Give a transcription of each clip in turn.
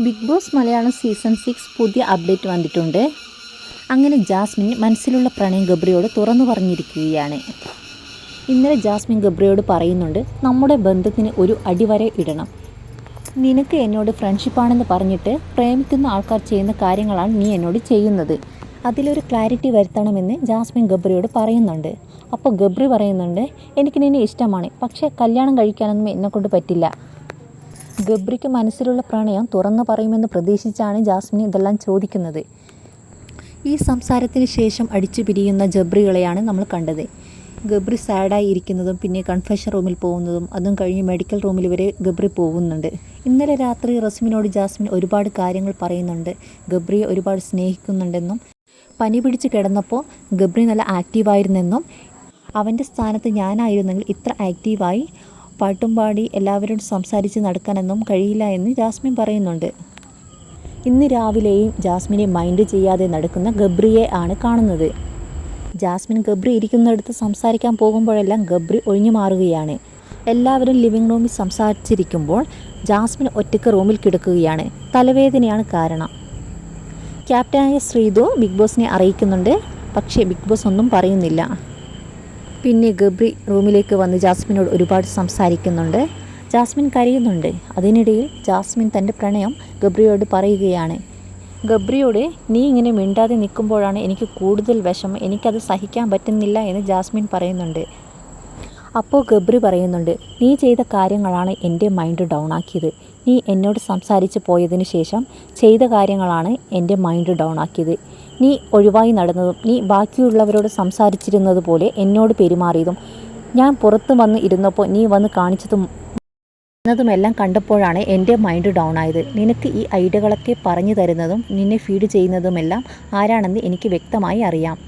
Bigg Boss Malayalam season six പുതിയ update വന്നിട്ടുണ്ട്. അങ്ങനെ ജാസ്മിൻ മനസ്സിലുള്ള പ്രണയം ഗബ്രിയോട് തുറന്നു പറഞ്ഞിരിക്കുകയാണ്. ഇന്നലെ ജാസ്മിൻ ഗബ്രിയോട് പറയുന്നുണ്ട് നമ്മുടെ ബന്ധത്തിന് ഒരു അടിവരെ ഇടണം. നിനക്ക് എന്നോട് ഫ്രണ്ട്ഷിപ്പാണെന്ന് പറഞ്ഞിട്ട് പ്രേമിക്കുന്ന ആൾക്കാർ ചെയ്യുന്ന കാര്യങ്ങളാണ് നീ എന്നോട് ചെയ്യുന്നത്. അതിലൊരു ക്ലാരിറ്റി വരുത്തണമെന്ന് ജാസ്മിൻ ഗബ്രിയോട് പറയുന്നുണ്ട്. അപ്പോൾ ഗബ്രി പറയുന്നുണ്ട് എനിക്ക് നിന്നെ ഇഷ്ടമാണ്. പക്ഷേ കല്യാണം കഴിക്കാനൊന്നും എന്നെക്കൊണ്ട് പറ്റില്ല. ഗബ്രിക്ക് മനസ്സിലുള്ള പ്രണയം തുറന്നു പറയുമെന്ന് പ്രതീക്ഷിച്ചാണ് ജാസ്മിൻ ഇതെല്ലാം ചോദിക്കുന്നത്. ഈ സംസാരത്തിന് ശേഷം അടിച്ചു പിരിയുന്ന ജബ്രികളെയാണ് നമ്മൾ കണ്ടത്. ഗബ്രി സാഡായി ഇരിക്കുന്നതും പിന്നെ കൺഫെഷൻ റൂമിൽ പോകുന്നതും അതും കഴിഞ്ഞ് മെഡിക്കൽ റൂമിൽ വരെ ഗബ്രി പോകുന്നുണ്ട്. ഇന്നലെ രാത്രി റസ്മിനോട് ജാസ്മിൻ ഒരുപാട് കാര്യങ്ങൾ പറയുന്നുണ്ട്. ഗബ്രിയെ ഒരുപാട് സ്നേഹിക്കുന്നുണ്ടെന്നും പനി പിടിച്ച് കിടന്നപ്പോൾ ഗബ്രി നല്ല ആക്റ്റീവായിരുന്നെന്നും അവന്റെ സ്ഥാനത്ത് ഞാനായിരുന്നെങ്കിൽ ഇത്ര ആക്റ്റീവായി പാട്ടും പാടി എല്ലാവരോടും സംസാരിച്ച് നടക്കാനൊന്നും കഴിയില്ല എന്ന് ജാസ്മിൻ പറയുന്നുണ്ട്. ഇന്ന് രാവിലെയും ജാസ്മിനെ മൈൻഡ് ചെയ്യാതെ നടക്കുന്ന ഗബ്രിയെ ആണ് കാണുന്നത്. ജാസ്മിൻ ഗബ്രി ഇരിക്കുന്നിടത്ത് സംസാരിക്കാൻ പോകുമ്പോഴെല്ലാം ഗബ്രി ഒഴിഞ്ഞു മാറുകയാണ്. എല്ലാവരും ലിവിംഗ് റൂമിൽ സംസാരിച്ചിരിക്കുമ്പോൾ ജാസ്മിൻ ഒറ്റയ്ക്ക് റൂമിൽ കിടക്കുകയാണ്. തലവേദനയാണ് കാരണം. ക്യാപ്റ്റനായ ശ്രീതു ബിഗ് ബോസിനെ അറിയിക്കുന്നുണ്ട്. പക്ഷേ ബിഗ് ബോസ് ഒന്നും പറയുന്നില്ല. പിന്നെ ഗബ്രി റൂമിലേക്ക് വന്ന് ജാസ്മിനോട് ഒരുപാട് സംസാരിക്കുന്നുണ്ട്. ജാസ്മിൻ കരയുന്നുണ്ട്. അതിനിടയിൽ ജാസ്മിൻ തന്റെ പ്രണയം ഗബ്രിയോട് പറയുകയാണ്. ഗബ്രിയോട് നീ ഇങ്ങനെ മിണ്ടാതെ നിൽക്കുമ്പോഴാണ് എനിക്ക് കൂടുതൽ വിഷമം. എനിക്കത് സഹിക്കാൻ പറ്റുന്നില്ല എന്ന് ജാസ്മിൻ പറയുന്നുണ്ട്. അപ്പോൾ ഗബ്രി പറയുന്നുണ്ട് നീ ചെയ്ത കാര്യങ്ങളാണ് എന്റെ മൈൻഡ് ഡൗൺ ആക്കിയത് നീ എന്നോട് സംസാരിച്ച് പോയതിന് ശേഷം ചെയ്ത കാര്യങ്ങളാണ് എന്റെ മൈൻഡ് ഡൗൺ ആക്കിയത് നീ ഒഴിവായി നടന്നതും നീ ബാക്കിയുള്ളവരോട് സംസാരിച്ചിരുന്നത് പോലെ എന്നോട് പെരുമാറിയതും ഞാൻ പുറത്ത് വന്ന് ഇരുന്നപ്പോൾ നീ വന്ന് കാണിച്ചതും എന്നതുമെല്ലാം കണ്ടപ്പോഴാണ് എന്റെ മൈൻഡ് ഡൗൺ ആയത് നിനക്ക് ഈ ഐഡിയകളൊക്കെ പറഞ്ഞു തരുന്നതും നിന്നെ ഫീഡ് ചെയ്യുന്നതുമെല്ലാം ആരാണെന്ന് എനിക്ക് വ്യക്തമായി അറിയാം.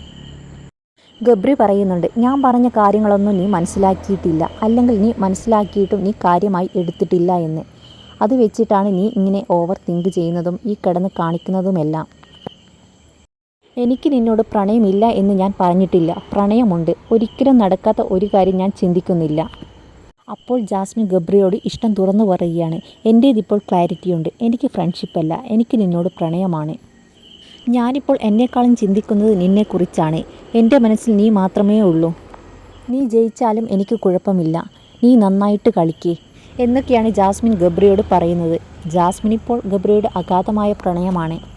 ഗബ്രി പറയുന്നുണ്ട് ഞാൻ പറഞ്ഞ കാര്യങ്ങളൊന്നും നീ മനസ്സിലാക്കിയിട്ടില്ല. അല്ലെങ്കിൽ നീ മനസ്സിലാക്കിയിട്ടും നീ കാര്യമായി എടുത്തിട്ടില്ല എന്ന്. അത് വെച്ചിട്ടാണ് നീ ഇങ്ങനെ ഓവർ തിങ്ക് ചെയ്യുന്നതും ഈ കിടന്ന് കാണിക്കുന്നതുമെല്ലാം. എനിക്ക് നിന്നോട് പ്രണയമില്ല എന്ന് ഞാൻ പറഞ്ഞിട്ടില്ല. പ്രണയമുണ്ട്. ഒരിക്കലും നടക്കാത്ത ഒരു കാര്യം ഞാൻ ചിന്തിക്കുന്നില്ല. അപ്പോൾ ജാസ്മിൻ ഗബ്രിയോട് ഇഷ്ടം തുറന്നു പറയുകയാണ് എന്റേതിപ്പോൾ ക്ലാരിറ്റിയുണ്ട് എനിക്ക് ഫ്രണ്ട്ഷിപ്പല്ല എനിക്ക് നിന്നോട് പ്രണയമാണ്. ഞാനിപ്പോൾ എന്നെക്കാളും ചിന്തിക്കുന്നത് നിന്നെക്കുറിച്ചാണ്. എന്റെ മനസ്സിൽ നീ മാത്രമേ ഉള്ളൂ. നീ ജയിച്ചാലും എനിക്ക് കുഴപ്പമില്ല. നീ നന്നായിട്ട് കളിക്കേ. എന്നൊക്കെയാണ് ജാസ്മിൻ ഗബ്രിയോട് പറയുന്നത്. ജാസ്മിൻ ഇപ്പോൾ ഗബ്രിയുടെ അഗാധമായ പ്രണയമാണ്.